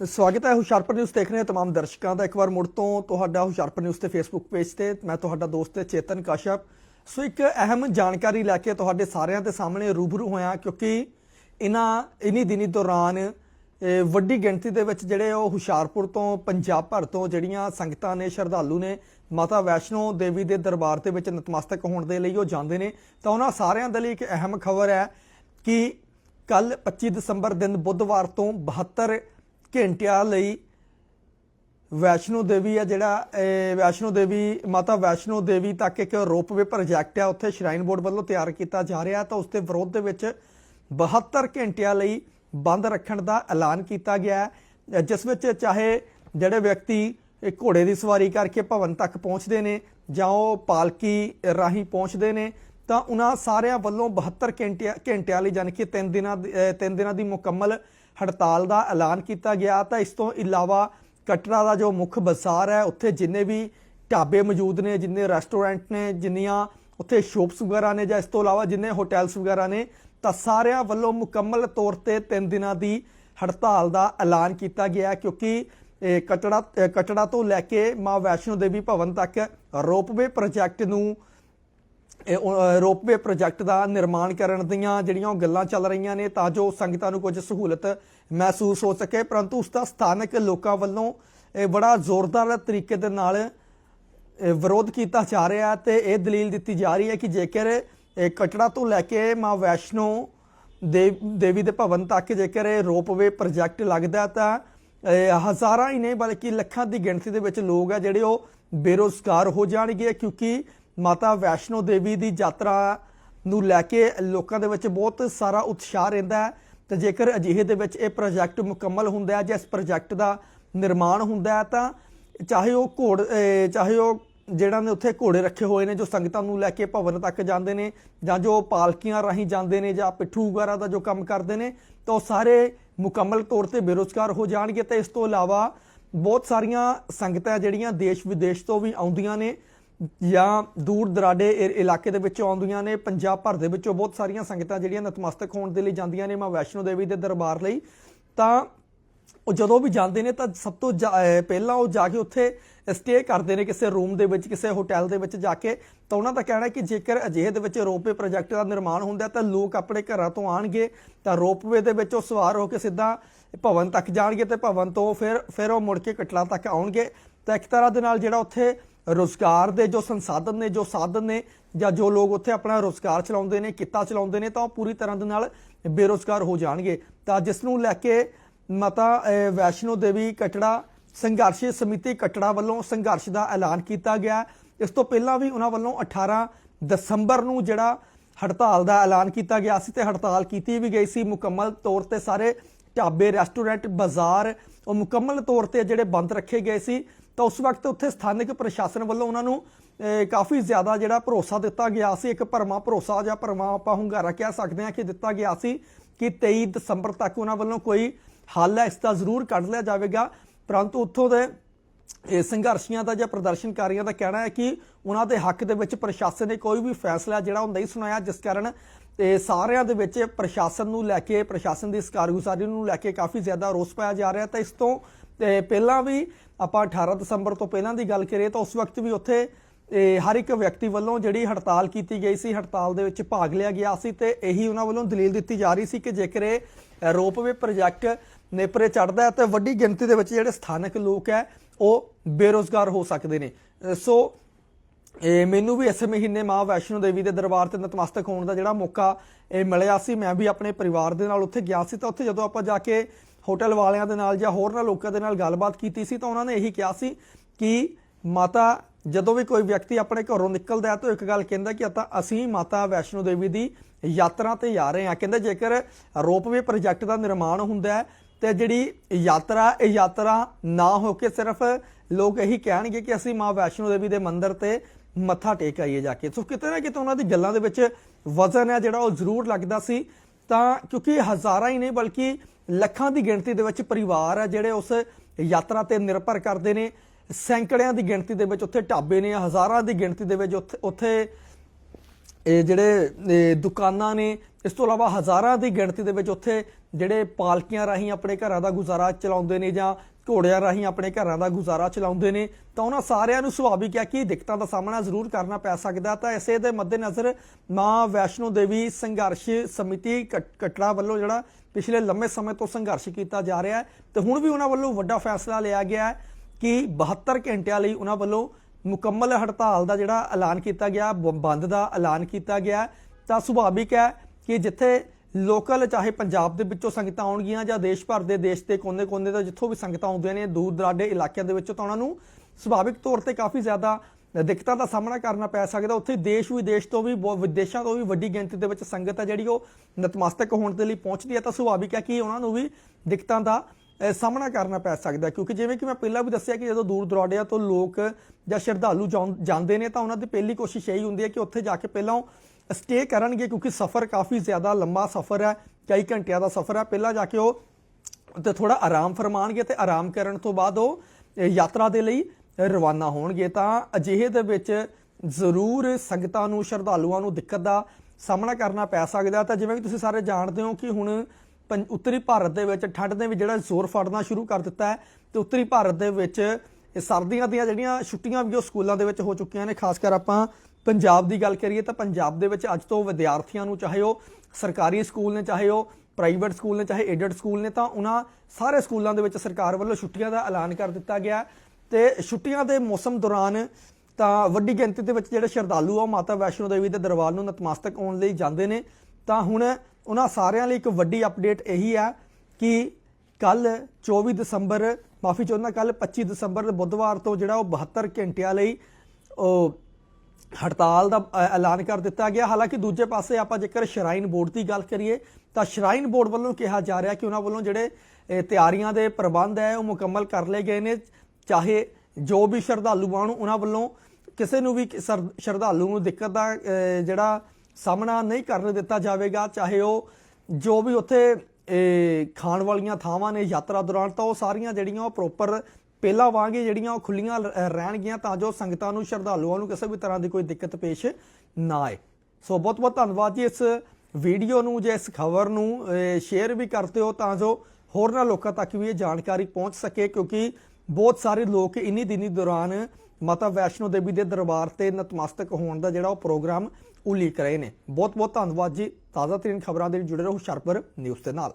ਸਵਾਗਤ ਹੈ ਹੁਸ਼ਿਆਰਪੁਰ ਨਿਊਜ਼ ਦੇਖ ਰਹੇ ਤਮਾਮ ਦਰਸ਼ਕਾਂ ਦਾ। ਇੱਕ ਵਾਰ ਮੁੜ ਤੋਂ ਤੁਹਾਡਾ ਹੁਸ਼ਿਆਰਪੁਰ ਨਿਊਜ਼ ਤੇ ਫੇਸਬੁੱਕ ਪੇਜ ਤੇ ਮੈਂ ਤੁਹਾਡਾ ਦੋਸਤ ਚੇਤਨ ਕਾਸ਼ਪ ਸੋ ਇੱਕ ਅਹਿਮ ਜਾਣਕਾਰੀ ਲੈ ਕੇ ਤੁਹਾਡੇ ਸਾਰਿਆਂ ਦੇ ਸਾਹਮਣੇ ਰੂਬਰੂ ਹੋਇਆ, ਕਿਉਂਕਿ ਇਹਨਾਂ ਇਨੀ ਦਿਨੀ ਦੌਰਾਨ ਵੱਡੀ ਗਿਣਤੀ ਦੇ ਵਿੱਚ ਜਿਹੜੇ ਉਹ ਹੁਸ਼ਿਆਰਪੁਰ ਤੋਂ, ਪੰਜਾਬ ਭਰ ਤੋਂ ਜਿਹੜੀਆਂ ਸੰਗਤਾਂ ਨੇ, ਸ਼ਰਧਾਲੂ ਨੇ, ਮਾਤਾ ਵੈਸ਼ਨੋ ਦੇਵੀ ਦੇ ਦਰਬਾਰ ਦੇ ਵਿੱਚ ਨਤਮਸਤਕ ਹੋਣ ਦੇ ਲਈ ਉਹ ਜਾਂਦੇ ਨੇ। ਤਾਂ ਉਹਨਾਂ ਸਾਰਿਆਂ ਦੇ ਲਈ ਇੱਕ ਅਹਿਮ ਖਬਰ ਹੈ ਕਿ ਕੱਲ 25 ਦਸੰਬਰ ਦਿਨ ਬੁੱਧਵਾਰ ਤੋਂ 72 ਘੰਟਿਆਂ ਲਈ ਵੈਸ਼ਨੋ ਦੇਵੀ ਆ ਜਿਹੜਾ ਵੈਸ਼ਨੋ ਦੇਵੀ, ਮਾਤਾ ਵੈਸ਼ਨੋ ਦੇਵੀ ਤੱਕ ਇੱਕ ਰੋਪਵੇ ਪ੍ਰੋਜੈਕਟ ਹੈ ਉੱਥੇ ਸ਼ਰਾਈਨ ਬੋਰਡ ਵੱਲੋਂ ਤਿਆਰ ਕੀਤਾ ਜਾ ਰਿਹਾ ਤਾਂ ਉਸ ਦੇ ਵਿਰੋਧ ਦੇ ਵਿੱਚ 72 ਘੰਟਿਆਂ ਲਈ ਬੰਦ ਰੱਖਣ ਦਾ ਐਲਾਨ ਕੀਤਾ ਗਿਆ ਹੈ, ਜਿਸ ਵਿੱਚ ਚਾਹੇ ਜਿਹੜੇ ਵਿਅਕਤੀ ਘੋੜੇ ਦੀ ਸਵਾਰੀ ਕਰਕੇ ਭਵਨ ਤੱਕ ਪਹੁੰਚਦੇ ਨੇ ਜਾਂ ਉਹ ਪਾਲਕੀ ਰਾਹੀਂ ਪਹੁੰਚਦੇ ਨੇ ਤਾਂ ਉਹਨਾਂ ਸਾਰਿਆਂ ਵੱਲੋਂ 72 ਘੰਟਿਆਂ ਘੰਟਿਆਂ ਲਈ ਯਾਨੀ ਕਿ 3 ਦਿਨਾਂ ਦੀ- ਤਿੰਨ ਦਿਨਾਂ ਦੀ ਮੁਕੰਮਲ ਹੜਤਾਲ ਦਾ ਐਲਾਨ ਕੀਤਾ ਗਿਆ। ਤਾਂ ਇਸ ਤੋਂ ਇਲਾਵਾ ਕਟੜਾ ਦਾ ਜੋ ਮੁੱਖ ਬਾਜ਼ਾਰ ਹੈ, ਉੱਥੇ ਜਿੰਨੇ ਵੀ ਢਾਬੇ ਮੌਜੂਦ ਨੇ, ਜਿੰਨੇ ਰੈਸਟੋਰੈਂਟ ਨੇ, ਜਿੰਨੀਆਂ ਉੱਥੇ ਸ਼ੋਪਸ ਵਗੈਰਾ ਨੇ ਜਾਂ ਇਸ ਤੋਂ ਇਲਾਵਾ ਜਿੰਨੇ ਹੋਟਲਸ ਵਗੈਰਾ ਨੇ, ਤਾਂ ਸਾਰਿਆਂ ਵੱਲੋਂ ਮੁਕੰਮਲ ਤੌਰ ਤੇ 3 ਦਿਨਾਂ ਦੀ ਹੜਤਾਲ ਦਾ ਐਲਾਨ ਕੀਤਾ ਗਿਆ ਕਿਉਂਕਿ ਕਟੜਾ ਕਟੜਾ ਤੋਂ ਲੈ ਕੇ ਮਾਂ ਵੈਸ਼ਨੋ ਦੇਵੀ ਭਵਨ ਤੱਕ ਰੋਪਵੇ ਪ੍ਰੋਜੈਕਟ ਨੂੰ ਰੋਪਵੇ ਪ੍ਰੋਜੈਕਟ ਦਾ ਨਿਰਮਾਣ ਕਰਨ ਦੀਆਂ ਜਿਹੜੀਆਂ ਉਹ ਗੱਲਾਂ ਚੱਲ ਰਹੀਆਂ ਨੇ ਤਾਂ ਜੋ ਸੰਗਤਾਂ ਨੂੰ ਕੁਝ ਸਹੂਲਤ ਮਹਿਸੂਸ ਹੋ ਸਕੇ, ਪਰੰਤੂ ਉਸ ਦਾ ਸਥਾਨਕ ਲੋਕਾਂ ਵੱਲੋਂ ਇਹ ਬੜਾ ਜ਼ੋਰਦਾਰ ਤਰੀਕੇ ਦੇ ਨਾਲ ਵਿਰੋਧ ਕੀਤਾ ਜਾ ਰਿਹਾ ਹੈ ਤੇ ਇਹ ਦਲੀਲ ਦਿੱਤੀ ਜਾ ਰਹੀ ਹੈ ਕਿ ਜੇਕਰ ਕਟੜਾ ਤੋਂ ਲੈ ਕੇ ਮਾਂ ਵੈਸ਼ਨੋ ਦੇਵ- ਦੇਵੀ ਦੇ ਭਵਨ ਤੱਕ ਜੇਕਰ ਇਹ ਰੋਪਵੇ ਪ੍ਰੋਜੈਕਟ ਲੱਗਦਾ ਤਾਂ ਹਜ਼ਾਰਾਂ ਹੀ ਨਹੀਂ, ਬਲਕਿ ਲੱਖਾਂ ਦੀ ਗਿਣਤੀ ਦੇ ਵਿੱਚ ਲੋਕ ਆ ਜਿਹੜੇ ਉਹ ਬੇਰੋਜ਼ਗਾਰ ਹੋ ਜਾਣਗੇ, ਕਿਉਂਕਿ ਮਾਤਾ ਵੈਸ਼ਨੋ ਦੇਵੀ ਦੀ ਯਾਤਰਾ ਨੂੰ ਲੈ ਕੇ ਲੋਕਾਂ ਦੇ ਵਿੱਚ ਬਹੁਤ ਸਾਰਾ ਉਤਸ਼ਾਹ ਰਹਿੰਦਾ ਹੈ ਤੇ ਜੇਕਰ ਅਜਿਹੇ ਦੇ ਵਿੱਚ ਇਹ ਪ੍ਰੋਜੈਕਟ ਮੁਕੰਮਲ ਹੁੰਦਾ ਹੈ ਜਾਂ ਇਸ ਪ੍ਰੋਜੈਕਟ ਦਾ ਨਿਰਮਾਣ ਹੁੰਦਾ ਹੈ, ਤਾਂ ਚਾਹੇ ਉਹ ਘੋੜ ਚਾਹੇ ਉਹ ਜਿਹੜਾ ਨੇ ਉੱਥੇ ਘੋੜੇ ਰੱਖੇ ਹੋਏ ਨੇ ਜੋ ਸੰਗਤਾਂ ਨੂੰ ਲੈ ਕੇ ਭਵਨ ਤੱਕ ਜਾਂਦੇ ਨੇ ਜਾਂ ਜੋ ਪਾਲਕੀਆਂ ਰਾਹੀਂ ਜਾਂਦੇ ਨੇ ਜਾਂ ਪਿੱਠੂ ਵਗੈਰਾ ਦਾ ਜੋ ਕੰਮ ਕਰਦੇ ਨੇ, ਤਾਂ ਉਹ ਸਾਰੇ ਮੁਕੰਮਲ ਤੌਰ ਤੇ ਬੇਰੋਜ਼ਗਾਰ ਹੋ ਜਾਣਗੇ ਤੇ ਇਸ ਤੋਂ ਇਲਾਵਾ ਬਹੁਤ ਸਾਰੀਆਂ ਸੰਗਤਾਂ ਜਿਹੜੀਆਂ ਦੇਸ਼ ਵਿਦੇਸ਼ ਤੋਂ ਵੀ ਆਉਂਦੀਆਂ ਨੇ ਜਾਂ ਦੂਰ ਦਰਾਡੇ ਇ- ਇਲਾਕੇ ਦੇ ਵਿੱਚੋਂ ਆਉਂਦੀਆਂ ਨੇ, ਪੰਜਾਬ ਭਰ ਦੇ ਵਿੱਚੋਂ ਬਹੁਤ ਸਾਰੀਆਂ ਸੰਗਤਾਂ ਜਿਹੜੀਆਂ ਨਤਮਸਤਕ ਹੋਣ ਦੇ ਲਈ ਜਾਂਦੀਆਂ ਨੇ ਮਾਂ ਵੈਸ਼ਨੋ ਦੇਵੀ ਦੇ ਦਰਬਾਰ ਲਈ। ਤਾਂ ਉਹ ਜਦੋਂ ਵੀ ਜਾਂਦੇ ਨੇ ਤਾਂ ਸਭ ਤੋਂ ਜਾ- ਪਹਿਲਾਂ ਉਹ ਜਾ ਕੇ ਉੱਥੇ ਸਟੇ ਕਰਦੇ ਨੇ ਕਿਸੇ ਰੂਮ ਦੇ ਵਿੱਚ, ਕਿਸੇ ਹੋਟਲ ਦੇ ਵਿੱਚ ਜਾ ਕੇ। ਤਾਂ ਉਹਨਾਂ ਦਾ ਕਹਿਣਾ ਹੈ ਕਿ ਜੇਕਰ ਅਜਿਹੇ ਦੇ ਵਿੱਚ ਰੋਪਵੇ ਪ੍ਰੋਜੈਕਟ ਦਾ ਨਿਰਮਾਣ ਹੁੰਦਾ ਤਾਂ ਲੋਕ ਆਪਣੇ ਘਰਾਂ ਤੋਂ ਆਣਗੇ, ਤਾਂ ਰੋਪਵੇ ਦੇ ਵਿੱਚ ਉਹ ਸਵਾਰ ਹੋ ਕੇ ਸਿੱਧਾ ਭਵਨ ਤੱਕ ਜਾਣਗੇ ਤੇ ਭਵਨ ਤੋਂ ਫਿਰ ਫਿਰ ਉਹ ਮੁੜ ਕੇ ਕਟਲਾ ਤੱਕ ਆਉਣਗੇ। ਤਾਂ ਇੱਕ ਤਰ੍ਹਾਂ ਦੇ ਨਾਲ ਜਿਹੜਾ ਉੱਥੇ ਰੋਜ਼ਗਾਰ ਦੇ ਜੋ ਸੰਸਾਧਨ ਨੇ, ਜੋ ਸਾਧਨ ਨੇ, ਜਾਂ ਜੋ ਲੋਕ ਉੱਥੇ ਆਪਣਾ ਰੋਜ਼ਗਾਰ ਚਲਾਉਂਦੇ ਨੇ, ਕਿੱਤਾ ਚਲਾਉਂਦੇ ਨੇ, ਤਾਂ ਉਹ ਪੂਰੀ ਤਰ੍ਹਾਂ ਦੇ ਨਾਲ ਬੇਰੋਜ਼ਗਾਰ ਹੋ ਜਾਣਗੇ। ਤਾਂ ਜਿਸ ਨੂੰ ਲੈ ਕੇ ਮਾਤਾ ਵੈਸ਼ਨੋ ਦੇਵੀ ਕਟੜਾ, ਸੰਘਰਸ਼ ਸਮਿਤੀ ਕਟੜਾ ਵੱਲੋਂ ਸੰਘਰਸ਼ ਦਾ ਐਲਾਨ ਕੀਤਾ ਗਿਆ। ਇਸ ਤੋਂ ਪਹਿਲਾਂ ਵੀ ਉਹਨਾਂ ਵੱਲੋਂ 18 ਦਸੰਬਰ ਨੂੰ ਜਿਹੜਾ ਹੜਤਾਲ ਦਾ ਐਲਾਨ ਕੀਤਾ ਗਿਆ ਸੀ ਤੇ ਹੜਤਾਲ ਕੀਤੀ ਵੀ ਗਈ ਸੀ। ਮੁਕੰਮਲ ਤੌਰ ਤੇ ਸਾਰੇ ਢਾਬੇ, ਰੈਸਟੋਰੈਂਟ, ਬਾਜ਼ਾਰ ਉਹ ਮੁਕੰਮਲ ਤੌਰ ਤੇ ਜਿਹੜੇ ਬੰਦ ਰੱਖੇ ਗਏ ਸੀ। ਤਾਂ ਉਸ ਵਕਤ ਉੱਥੇ ਸਥਾਨਕ ਪ੍ਰਸ਼ਾਸਨ ਵੱਲੋਂ ਉਹਨਾਂ ਨੂੰ ਕਾਫੀ ਜ਼ਿਆਦਾ ਜਿਹੜਾ ਭਰੋਸਾ ਦਿੱਤਾ ਗਿਆ ਸੀ, ਇੱਕ ਭਰਮਾ ਭਰੋਸਾ ਜਾਂ ਭਰਮਾ ਆਪਾਂ ਹੁੰਗਾਰਾ ਕਹਿ ਸਕਦੇ ਹਾਂ ਕਿ ਦਿੱਤਾ ਗਿਆ ਸੀ ਕਿ 23 ਦਸੰਬਰ ਤੱਕ ਉਹਨਾਂ ਵੱਲੋਂ ਕੋਈ ਹੱਲ ਹੈ, ਇਸ ਦਾ ਜ਼ਰੂਰ ਕੱਢ ਲਿਆ ਜਾਵੇਗਾ। ਪਰੰਤੂ ਉੱਥੋਂ ਦੇ, ਇਹ ਸੰਘਰਸ਼ੀਆਂ ਦਾ ਜਾਂ ਪ੍ਰਦਰਸ਼ਨਕਾਰੀਆਂ ਦਾ ਕਹਿਣਾ ਹੈ ਕਿ ਉਹਨਾਂ ਦੇ ਹੱਕ ਦੇ ਵਿੱਚ ਪ੍ਰਸ਼ਾਸਨ ਨੇ ਕੋਈ ਵੀ ਫੈਸਲਾ ਜਿਹੜਾ ਉਹ ਨਹੀਂ ਸੁਣਾਇਆ, ਜਿਸ ਕਾਰਨ ਤੇ ਸਾਰਿਆਂ ਦੇ ਵਿੱਚ ਪ੍ਰਸ਼ਾਸਨ ਨੂੰ ਲੈ ਕੇ, ਪ੍ਰਸ਼ਾਸਨ ਦੀ ਇਸ ਕਾਰਗੁਜ਼ਾਰੀ ਨੂੰ ਲੈ ਕੇ ਕਾਫੀ ਜ਼ਿਆਦਾ ਰੋਸ ਪਾਇਆ ਜਾ ਰਿਹਾ। ਤਾਂ ਇਸ ਤੋਂ ਪਹਿਲਾਂ ਵੀ ਆਪਾਂ 18 ਦਸੰਬਰ ਤੋਂ ਪਹਿਲਾਂ ਦੀ ਗੱਲ ਕਰੀਏ ਤਾਂ ਉਸ ਵਕਤ ਵੀ ਉੱਥੇ, ਇਹ ਹਰ ਇੱਕ ਵਿਅਕਤੀ ਵੱਲੋਂ ਜਿਹੜੀ ਹੜਤਾਲ ਕੀਤੀ ਗਈ ਸੀ, ਹੜਤਾਲ ਦੇ ਵਿੱਚ ਭਾਗ ਲਿਆ ਗਿਆ ਸੀ ਤੇ ਇਹੀ ਉਹਨਾਂ ਵੱਲੋਂ ਦਲੀਲ ਦਿੱਤੀ ਜਾ ਰਹੀ ਸੀ ਕਿ ਜੇਕਰ ਇਹ ਰੋਪਵੇ ਪ੍ਰੋਜੈਕਟ ਨੇਪਰੇ ਚੜਦਾ ਹੈ ਤੇ ਵੱਡੀ ਗਿਣਤੀ ਦੇ ਵਿੱਚ ਜਿਹੜੇ ਸਥਾਨਕ ਲੋਕ ਹੈ, ਉਹ ਬੇਰੋਜ਼ਗਾਰ ਹੋ ਸਕਦੇ ਨੇ। ਸੋ, ਇਹ ਮੈਨੂੰ ਵੀ ਇਸ ਮਹੀਨੇ ਮਾਂ ਵੈਸ਼ਨੋ ਦੇਵੀ ਦੇ ਦਰਬਾਰ ਤੇ ਨਤਮਸਤਕ ਹੋਣ ਦਾ ਜਿਹੜਾ ਮੌਕਾ ਇਹ ਮਿਲਿਆ ਸੀ। ਮੈਂ ਵੀ ਆਪਣੇ ਪਰਿਵਾਰ ਦੇ ਨਾਲ ਉੱਥੇ ਗਿਆ ਸੀ ਤਾਂ ਉੱਥੇ ਜਦੋਂ ਆਪਾਂ ਜਾ ਕੇ ਹੋਟਲ ਵਾਲਿਆਂ ਦੇ ਨਾਲ ਜਾਂ ਹੋਰਨਾਂ ਲੋਕਾਂ ਦੇ ਨਾਲ ਗੱਲਬਾਤ ਕੀਤੀ ਸੀ ਤਾਂ ਉਹਨਾਂ ਨੇ ਇਹੀ ਕਿਹਾ ਸੀ ਕਿ ਮਾਤਾ, ਜਦੋਂ ਵੀ ਕੋਈ ਵਿਅਕਤੀ ਆਪਣੇ ਘਰੋਂ ਨਿਕਲਦਾ ਹੈ ਤਾਂ ਇੱਕ ਗੱਲ ਕਹਿੰਦਾ ਕਿ ਤਾਂ ਅਸੀਂ ਮਾਤਾ ਵੈਸ਼ਨੋ ਦੇਵੀ ਦੀ ਯਾਤਰਾ ਤੇ ਜਾ ਰਹੇ ਹਾਂ। ਕਹਿੰਦੇ ਜੇਕਰ ਰੋਪਵੇ ਪ੍ਰੋਜੈਕਟ ਦਾ ਨਿਰਮਾਣ ਹੁੰਦਾ ਹੈ, ਤੇ ਜਿਹੜੀ ਯਾਤਰਾ, ਇਹ ਯਾਤਰਾ ਨਾ ਹੋ ਕੇ ਸਿਰਫ ਲੋਕ ਇਹੀ ਕਹਿਣਗੇ ਕਿ ਅਸੀਂ ਮਾਂ ਵੈਸ਼ਨੋ ਦੇਵੀ ਦੇ ਮੰਦਿਰ ਤੇ ਮੱਥਾ ਟੇਕ ਆਈਏ ਜਾ ਕੇ। ਸੋ ਕਿਤੇ ਨਾ ਕਿਤੇ ਉਹਨਾਂ ਦੀ ਗੱਲਾਂ ਦੇ ਵਿੱਚ ਵਜ਼ਨ ਹੈ ਜਿਹੜਾ, ਉਹ ਜ਼ਰੂਰ ਲੱਗਦਾ ਸੀ। ਤਾਂ ਕਿਉਂਕਿ ਹਜ਼ਾਰਾਂ ਹੀ ਨਹੀਂ ਬਲਕਿ ਲੱਖਾਂ ਦੀ ਗਿਣਤੀ ਦੇ ਵਿੱਚ ਪਰਿਵਾਰ ਹੈ ਜਿਹੜੇ ਉਸ ਯਾਤਰਾ ਤੇ ਨਿਰਭਰ ਕਰਦੇ ਨੇ। ਸੈਂਕੜਿਆਂ ਦੀ ਗਿਣਤੀ ਦੇ ਵਿੱਚ ਉੱਥੇ ਢਾਬੇ ਨੇ, ਹਜ਼ਾਰਾਂ ਦੀ ਗਿਣਤੀ ਦੇ ਵਿੱਚ ਉੱਥੇ ਉੱਥੇ ਇਹ ਜਿਹੜੇ ਦੁਕਾਨਾਂ ਨੇ, ਇਸ ਤੋਂ ਇਲਾਵਾ ਹਜ਼ਾਰਾਂ ਦੀ ਗਿਣਤੀ ਦੇ ਵਿੱਚ ਉੱਥੇ ਜਿਹੜੇ ਪਾਲਕੀਆਂ ਰਾਹੀਂ ਆਪਣੇ ਘਰਾਂ ਦਾ ਗੁਜ਼ਾਰਾ ਚਲਾਉਂਦੇ ਨੇ ਜਾਂ ਘੋੜਿਆਂ ਰਾਹੀਂ ਆਪਣੇ ਘਰਾਂ ਦਾ ਗੁਜ਼ਾਰਾ ਚਲਾਉਂਦੇ ਨੇ, ਤਾਂ ਉਹਨਾਂ ਸਾਰਿਆਂ ਨੂੰ ਸੁਭਾਵਿਕ ਹੈ ਕਿ ਦਿੱਕਤਾਂ ਦਾ ਸਾਹਮਣਾ ਜ਼ਰੂਰ ਕਰਨਾ ਪੈ ਸਕਦਾ ਤਾਂ ਇਸੇ ਦੇ ਮੱਦੇਨਜ਼ਰ ਮਾਂ ਵੈਸ਼ਨੋ ਦੇਵੀ ਸੰਘਰਸ਼ ਸਮਿਤੀ ਕਟ- ਕਟੜਾ ਵੱਲੋਂ ਜਿਹੜਾ ਪਿਛਲੇ ਲੰਮੇ ਸਮੇਂ ਤੋਂ ਸੰਘਰਸ਼ ਕੀਤਾ ਜਾ ਰਿਹਾ ਹੈ, ਤੇ ਹੁਣ ਵੀ ਉਹਨਾਂ ਵੱਲੋਂ ਵੱਡਾ ਫੈਸਲਾ ਲਿਆ ਗਿਆ ਹੈ ਕਿ 72 ਘੰਟਿਆਂ ਲਈ ਉਹਨਾਂ ਵੱਲੋਂ ਮੁਕੰਮਲ ਹੜਤਾਲ ਦਾ ਜਿਹੜਾ ਐਲਾਨ ਕੀਤਾ ਗਿਆ, ਬ- ਬੰਦ ਦਾ ਐਲਾਨ ਕੀਤਾ ਗਿਆ ਤਾਂ ਸੁਭਾਵਿਕ ਹੈ ਕਿ ਜਿੱਥੇ ਲੋਕਲ, ਚਾਹੇ ਪੰਜਾਬ ਦੇ ਵਿੱਚੋਂ ਸੰਗਤਾਂ ਆਉਣਗੀਆਂ ਜਾਂ ਦੇਸ਼ ਭਰ ਦੇ, ਦੇਸ਼ ਦੇ ਕੋਨੇ-ਕੋਨੇ ਤੋਂ ਜਿੱਥੋਂ ਵੀ ਸੰਗਤਾਂ ਆਉਂਦੀਆਂ ਨੇ ਦੂਰ ਦਰਾਡੇ ਇਲਾਕਿਆਂ ਦੇ ਵਿੱਚੋਂ ਤਾਂ ਉਹਨਾਂ ਨੂੰ ਸੁਭਾਵਿਕ ਤੌਰ ਤੇ ਕਾਫੀ ਜ਼ਿਆਦਾ ਦਿੱਕਤਾਂ ਦਾ ਸਾਹਮਣਾ ਕਰਨਾ ਪੈ ਸਕਦਾ। ਉੱਥੇ ਦੇਸ਼ ਵਿਦੇਸ਼ ਤੋਂ ਵੀ ਬਹੁਤ ਵਿਦੇਸ਼ਾਂ ਤੋਂ ਵੀ ਵੱਡੀ ਗਿਣਤੀ ਦੇ ਵਿੱਚ ਸੰਗਤ ਹੈ ਜਿਹੜੀ ਉਹ ਨਤਮਸਤਕ ਹੋਣ ਦੇ ਲਈ ਪਹੁੰਚਦੀ ਹੈ ਤਾਂ ਸੁਭਾਵਿਕ ਹੈ ਕਿ ਉਹਨਾਂ ਨੂੰ ਵੀ ਦਿੱਕਤਾਂ ਦਾ ਸਾਹਮਣਾ ਕਰਨਾ ਪੈ ਸਕਦਾ। ਕਿਉਂਕਿ ਜਿਵੇਂ ਕਿ ਮੈਂ ਪਹਿਲਾਂ ਵੀ ਦੱਸਿਆ ਕਿ ਜਦੋਂ ਦੂਰ ਦਰਾਡਿਆਂ ਤੋਂ ਲੋਕ ਜਾਂ ਸ਼ਰਧਾਲੂ ਜਾਂਦੇ ਨੇ, ਤਾਂ ਉਹਨਾਂ ਦੀ ਪਹਿਲੀ ਕੋਸ਼ਿਸ਼ ਇਹੀ ਹੁੰਦੀ ਹੈ ਕਿ ਉੱਥੇ ਜਾ ਕੇ ਪਹਿਲਾਂ ਸਟੇ ਕਰਨਗੇ ਕਿਉਂਕਿ ਸਫ਼ਰ ਕਾਫੀ ਜ਼ਿਆਦਾ ਲੰਮਾ ਸਫ਼ਰ ਹੈ, ਕਈ ਘੰਟਿਆਂ ਦਾ ਸਫ਼ਰ ਹੈ। ਪਹਿਲਾਂ ਜਾ ਕੇ ਉਹ ਤੇ ਥੋੜਾ ਆਰਾਮ ਫਰਮਾਣਗੇ ਤੇ ਆਰਾਮ ਕਰਨ ਤੋਂ ਬਾਅਦ ਉਹ ਯਾਤਰਾ ਦੇ ਲਈ ਰਵਾਨਾ ਹੋਣਗੇ। ਤਾਂ ਅਜਿਹੇ ਦੇ ਵਿੱਚ ਜ਼ਰੂਰ ਸੰਗਤਾਂ ਨੂੰ, ਸ਼ਰਧਾਲੂਆਂ ਨੂੰ ਦਿੱਕਤ ਦਾ ਸਾਹਮਣਾ ਕਰਨਾ ਪੈ ਸਕਦਾ ਤਾਂ ਜਿਵੇਂ ਕਿ ਤੁਸੀਂ ਸਾਰੇ ਜਾਣਦੇ ਹੋ ਕਿ ਹੁਣ ਪੰ- ਉੱਤਰੀ ਭਾਰਤ ਦੇ ਵਿੱਚ ਠੰਡ ਨੇ ਵੀ ਜਿਹੜਾ ਜ਼ੋਰ ਫੜਨਾ ਸ਼ੁਰੂ ਕਰ ਦਿੱਤਾ ਹੈ ਤੇ ਉੱਤਰੀ ਭਾਰਤ ਦੇ ਵਿੱਚ ਸਰਦੀਆਂ ਦੀਆਂ ਜਿਹੜੀਆਂ ਛੁੱਟੀਆਂ ਵੀ ਉਹ ਸਕੂਲਾਂ ਦੇ ਵਿੱਚ ਹੋ ਚੁੱਕੀਆਂ ਨੇ, ਖਾਸ ਕਰ ਆਪਾਂ ਪੰਜਾਬ ਦੀ ਗੱਲ ਕਰੀਏ ਤਾਂ ਪੰਜਾਬ ਦੇ ਵਿੱਚ ਅੱਜ ਤੋਂ ਵਿਦਿਆਰਥੀਆਂ ਨੂੰ ਚਾਹੇ ਉਹ ਸਰਕਾਰੀ ਸਕੂਲ ਨੇ, ਚਾਹੇ ਉਹ ਪ੍ਰਾਈਵੇਟ ਸਕੂਲ ਨੇ, ਚਾਹੇ ਏਡਡ ਸਕੂਲ ਨੇ, ਤਾਂ ਉਹਨਾਂ ਸਾਰੇ ਸਕੂਲਾਂ ਦੇ ਵਿੱਚ ਸਰਕਾਰ ਵੱਲੋਂ ਛੁੱਟੀਆਂ ਦਾ ਐਲਾਨ ਕਰ ਦਿੱਤਾ ਗਿਆ ਤੇ ਛੁੱਟੀਆਂ ਦੇ ਮੌਸਮ ਦੌਰਾਨ ਤਾਂ ਵੱਡੀ ਗਿਣਤੀ ਦੇ ਵਿੱਚ ਜਿਹੜੇ ਸ਼ਰਧਾਲੂ ਆ, ਉਹ ਮਾਤਾ ਵੈਸ਼ਨੋ ਦੇਵੀ ਦੇ ਦਰਬਾਰ ਨੂੰ ਨਤਮਸਤਕ ਹੋਣ ਲਈ ਜਾਂਦੇ ਨੇ। ਤਾਂ ਹੁਣ ਉਹਨਾਂ ਸਾਰਿਆਂ ਲਈ ਇੱਕ ਵੱਡੀ ਅਪਡੇਟ ਇਹੀ ਹੈ ਕਿ ਕੱਲ 24 ਦਸੰਬਰ, ਮਾਫੀ ਚਾਹੁੰਦਾ ਕੱਲ 25 ਦਸੰਬਰ, ਬੁੱਧਵਾਰ ਤੋਂ ਜਿਹੜਾ ਉਹ 72 ਘੰਟਿਆਂ ਲਈ ਉਹ ਹੜਤਾਲ ਦਾ ਐਲਾਨ ਕਰ ਦਿੱਤਾ ਗਿਆ। ਹਾਲਾਂਕਿ ਦੂਜੇ ਪਾਸੇ ਆਪਾਂ ਜੇਕਰ ਸ਼ਰਾਈਨ ਬੋਰਡ ਦੀ ਗੱਲ ਕਰੀਏ, ਤਾਂ ਸ਼ਰਾਈਨ ਬੋਰਡ ਵੱਲੋਂ ਕਿਹਾ ਜਾ ਰਿਹਾ ਕਿ ਉਹਨਾਂ ਵੱਲੋਂ ਜਿਹੜੇ ਤਿਆਰੀਆਂ ਦੇ ਪ੍ਰਬੰਧ ਹੈ, ਉਹ ਮੁਕੰਮਲ ਕਰ ਲਏ ਗਏ ਨੇ। ਚਾਹੇ ਜੋ ਵੀ ਸ਼ਰਧਾਲੂ ਆਉਣ, ਉਹਨਾਂ ਵੱਲੋਂ ਕਿਸੇ ਨੂੰ ਵੀ ਸਰ- ਸ਼ਰਧਾਲੂ ਨੂੰ ਦਿੱਕਤ ਦਾ ਜਿਹੜਾ ਸਾਹਮਣਾ ਨਹੀਂ ਕਰਨ ਦਿੱਤਾ ਜਾਵੇਗਾ। ਚਾਹੇ ਉਹ ਜੋ ਵੀ ਉੱਥੇ ਖਾਣ ਵਾਲੀਆਂ ਥਾਵਾਂ ਨੇ ਯਾਤਰਾ ਦੌਰਾਨ, ਤਾਂ ਉਹ ਸਾਰੀਆਂ ਜਿਹੜੀਆਂ ਉਹ ਪ੍ਰੋਪਰ ਪਹਿਲਾਂ ਵਾਂਗੇ ਜਿਹੜੀਆਂ ਉਹ ਖੁੱਲੀਆਂ ਲ- ਰਹਿਣਗੀਆਂ ਤਾਂ ਜੋ ਸੰਗਤਾਂ ਨੂੰ, ਸ਼ਰਧਾਲੂਆਂ ਨੂੰ ਕਿਸੇ ਵੀ ਤਰ੍ਹਾਂ ਦੀ ਕੋਈ ਦਿੱਕਤ ਪੇਸ਼ ਨਾ ਆਏ। ਸੋ ਬਹੁਤ ਬਹੁਤ ਧੰਨਵਾਦ ਜੀ ਇਸ ਵੀਡੀਓ ਨੂੰ, ਜੇ ਇਸ ਖਬਰ ਨੂੰ ਸ਼ੇਅਰ ਵੀ ਕਰਦੇ ਹੋ ਤਾਂ ਜੋ ਹੋਰਨਾਂ ਲੋਕਾਂ ਤੱਕ ਵੀ ਇਹ ਜਾਣਕਾਰੀ ਪਹੁੰਚ ਸਕੇ, ਕਿਉਂਕਿ ਬਹੁਤ ਸਾਰੇ ਲੋਕ ਇਨੀ ਦਿਨੀ ਦੌਰਾਨ ਮਾਤਾ ਵੈਸ਼ਨੋ ਦੇਵੀ ਦੇ ਦਰਬਾਰ ਤੇ ਨਤਮਸਤਕ ਹੋਣ ਦਾ ਜਿਹੜਾ ਉਹ ਪ੍ਰੋਗਰਾਮ ਉਲੀਕ ਰਹੇ ਨੇ। ਬਹੁਤ ਬਹੁਤ ਧੰਨਵਾਦ ਜੀ। ਤਾਜ਼ਾ ਤਰੀਨ ਖਬਰਾਂ ਦੇ ਲਈ ਜੁੜੇ ਰਹੋ, ਹੁਸ਼ਿਆਰਪੁਰ ਨਿਊਜ਼ ਦੇ ਨਾਲ।